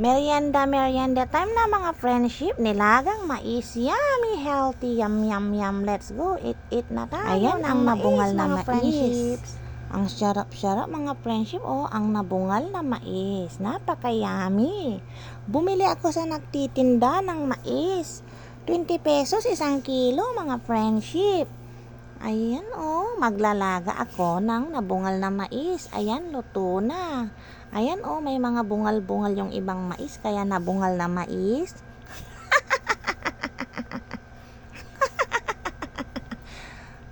Merienda, merienda time na mga friendship. Nilagang mais. Yummy, healthy. Yum, yum, yum. Let's go. Eat, eat na tayo. Ayan, ang nabungal na mais. friendships. Ang sarap-sarap mga friendship. Oh, ang nabungal na mais. Napakayami. Bumili ako sa nagtitinda ng mais. 20 pesos isang kilo mga friendship. Ayan oh, maglalaga ako ng nabungal na mais. Ayan, luto na. Ayan oh, may mga bungal-bungal yung ibang mais, kaya nabungal na mais.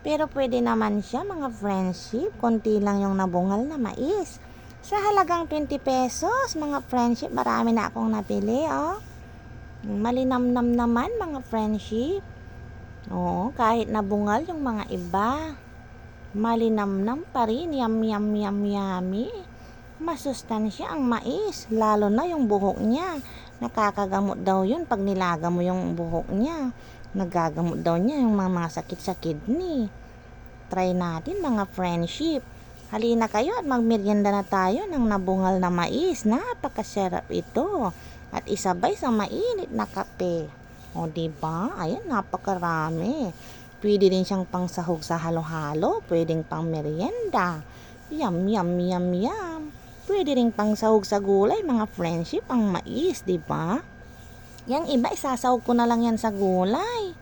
Pero pwede naman siya mga friendship, konti lang yung nabungal na mais. Sa halagang 20 pesos, mga friendship, marami na akong napili, oh. Malinamnam naman mga friendship. Oo, kahit nabungal yung mga iba. Malinamnam pa rin, yum yum yum yummy. Masustansya ang mais, lalo na yung buhok niya. Nakakagamot daw yun pag nilaga mo yung buhok niya. Nagagamot daw niya yung mga, mga sakit sa kidney. Try natin mga friendship. Halina kayo at magmerienda na tayo ng nabungal na mais. Napakasarap ito. At isabay sa mainit na kape. O, di ba? Ayan, napakarami. Pwede din siyang pangsahog sa halo-halo. Pwedeng pang merienda. Yum, yum, yum, yum. Pwede rin pangsahog sa gulay, mga friendship, ang mais, di ba? Yang iba, isasahog ko na lang yan sa gulay.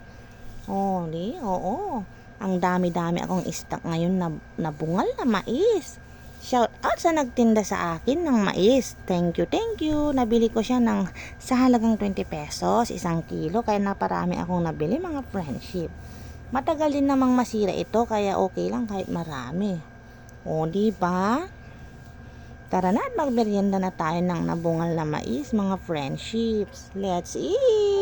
Oh, di? Oo. Ang dami-dami akong stock ngayon na nabungal na mais. Shout out sa nagtinda sa akin ng mais. Thank you, thank you. Nabili ko siya ng sa halagang 20 pesos, isang kilo. Kaya naparami akong nabili mga friendship. Matagal din namang masira ito, kaya okay lang kahit marami. O, di ba? Tara na at magmerienda na tayo ng nabungal na mais, mga friendships. Let's eat!